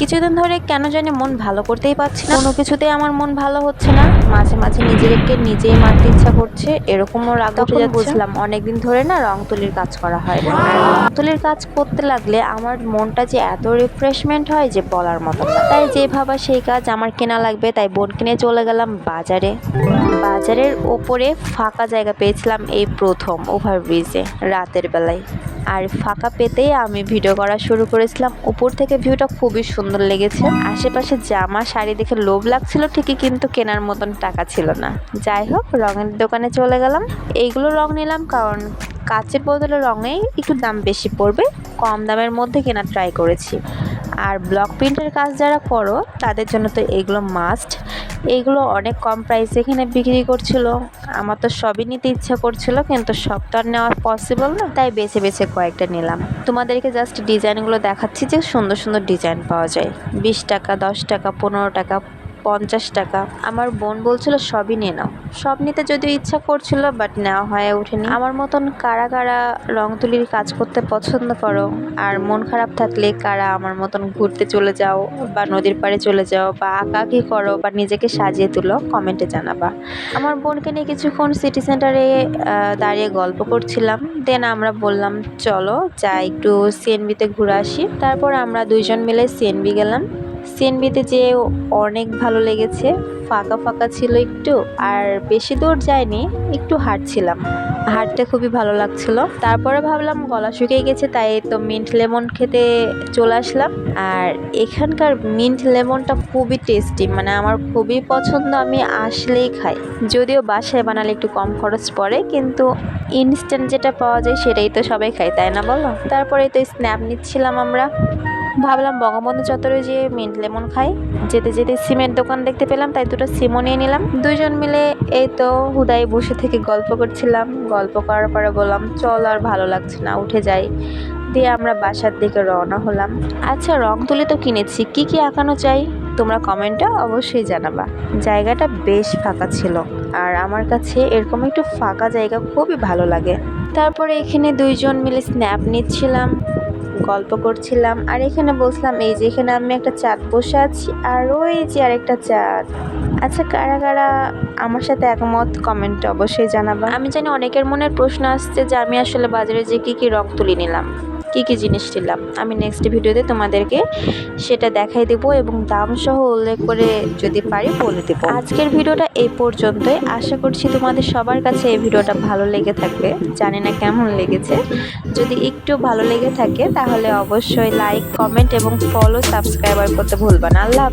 কিছুদিন ধরে কেন জানি মন ভালো করতেই পারছি না। কোনো কিছুতেই আমার মন ভালো হচ্ছে না। মাঝে মাঝে নিজেকে নিজেই মারতে ইচ্ছা করছে। এরকমও রাগ উঠে যাচ্ছে। বুঝলাম অনেকদিন ধরে না রং তুলির কাজ করা হয় না। রং তুলির কাজ করতে লাগলে আমার মনটা যে এত রিফ্রেশমেন্ট হয় যে বলার মতো তাই যে ভাবা সেই কাজ আমার কেনা লাগবে তাই বোন কিনে চলে গেলাম বাজারে। বাজারের ওপরে ফাঁকা জায়গা পেয়েছিলাম এই প্রথম ওভারব্রিজে রাতের বেলায়। আর ফাঁকা পেতেই আমি ভিডিও করা শুরু করেছিলাম। উপর থেকে ভিউটা খুবই সুন্দর লেগেছে। আশেপাশে জামা, শাড়ি দেখে লোভ লাগছিল, ঠিকই কিন্তু কেনার মতন টাকা ছিল না। যাই হোক, রঙের দোকানে চলে গেলাম। এইগুলো রং নিলাম কারণ কাচের বদলে রঙে একটু দাম বেশি পড়বে। কম দামের মধ্যে কেনার ট্রাই করেছি। আর ব্লক প্রিন্টের কাজ যারা করো, তাদের জন্য তো এগুলো মাস্ট এইগুলো অনেক কম প্রাইসে এখানে বিক্রি করছিল। আমার তো সবই নিতে ইচ্ছা করছিল, কিন্তু সব তো আর নেওয়া পসিবল না। তাই বেছে বেছে কয়েকটা নিলাম। তোমাদেরকে জাস্ট ডিজাইনগুলো দেখাচ্ছি যে সুন্দর সুন্দর ডিজাইন পাওয়া যায়। বিশ টাকা, দশ টাকা, পনেরো টাকা পঞ্চাশ টাকা। আমার বোন বলছিল, সবই নিয়ে নাও। সব নিতে যদিও ইচ্ছা করছিল বাট নেওয়া হয়ে ওঠেনি। আমার মতন কারা কারা রং তুলির কাজ করতে পছন্দ করো, আর মন খারাপ থাকলে কারা আমার মতন ঘুরতে চলে যাও, বা নদীর পাড়ে চলে যাও, বা আঁকাআঁকি করো, বা নিজেকে সাজিয়ে তুলো, কমেন্টে জানাবা। আমার বোনকে নিয়ে কিছুক্ষণ সিটি সেন্টারে দাঁড়িয়ে গল্প করছিলাম। দেন আমরা বললাম, চলো, যা একটু সিএনবিতে ঘুরে আসি। তারপর আমরা দুইজন মিলে সিএনবি গেলাম। সিএনবিতে যে অনেক ভালো লেগেছে। ফাঁকা ফাঁকা ছিল একটু আর বেশি দূর যায়নি একটু হাঁটছিলাম হাঁটতে খুবই ভালো লাগছিল। তারপরে ভাবলাম গলা শুকিয়ে গেছে, তাই তো মিন্ট লেমন খেতে চলে আসলাম। আর এখানকার মিন্ট লেমনটা খুবই টেস্টি মানে আমার খুবই পছন্দ, আমি আসলেই খাই। যদিও বাসায় বানালে একটু কম খরচ পড়ে, কিন্তু ইনস্ট্যান্ট যেটা পাওয়া যায় সেটাই তো সবাই খায়, তাই না বলো? তারপরে তো স্ন্যাপ নিচ্ছিলাম আমরা। ভাবলাম বঙ্গবন্ধু চত্বরে যে মিন্ট লেমন খাই। যেতে যেতে সিমের দোকান দেখতে পেলাম, তাই দুটো সিমও নিয়ে নিলাম। দুইজন মিলে এই তো হুদায় বসে থেকে গল্প করছিলাম। গল্প করার পরে বললাম, চল আর ভালো লাগছে না, উঠে যাই। দিয়ে আমরা বাসার দিকে রওনা হলাম। আচ্ছা রং তুলি তো কিনেছি, কি কি আঁকানো চাই? তোমরা কমেন্টে অবশ্যই জানাবা। জায়গাটা বেশ ফাঁকা ছিল, আর আমার কাছে এরকম একটু ফাঁকা জায়গা খুবই ভালো লাগে। তারপরে এখানে দুইজন মিলে স্ন্যাপ নিচ্ছিলাম। গল্প করছিলাম আর এখানে বসলাম এই যে এখানে আমি একটা চাঁদ বসে আছি আর ওই যে আরেকটা চাঁদ। আচ্ছা কারা কারা আমার সাথে একমত কমেন্ট অবশ্যই জানাবা। আমি জানি অনেকের মনের প্রশ্ন আসছে যে আমি আসলে বাজারে যে কী কী রং তুলি নিলাম। কী কী জিনিস নিলাম? আমি নেক্সট ভিডিওতে তোমাদেরকে সেটা দেখাই দেবো এবং দাম সহ উল্লেখ করে যদি পারি বলে দেবো। আজকের ভিডিওটা এই পর্যন্তই। আশা করছি তোমাদের সবার কাছে এই ভিডিওটা ভালো লেগে থাকবে। জানি না কেমন লেগেছে। যদি একটু ভালো লেগে থাকে তাহলে অবশ্যই লাইক কমেন্ট এবং ফলো সাবস্ক্রাইবার করতে ভুলবা না। আল্লাহ।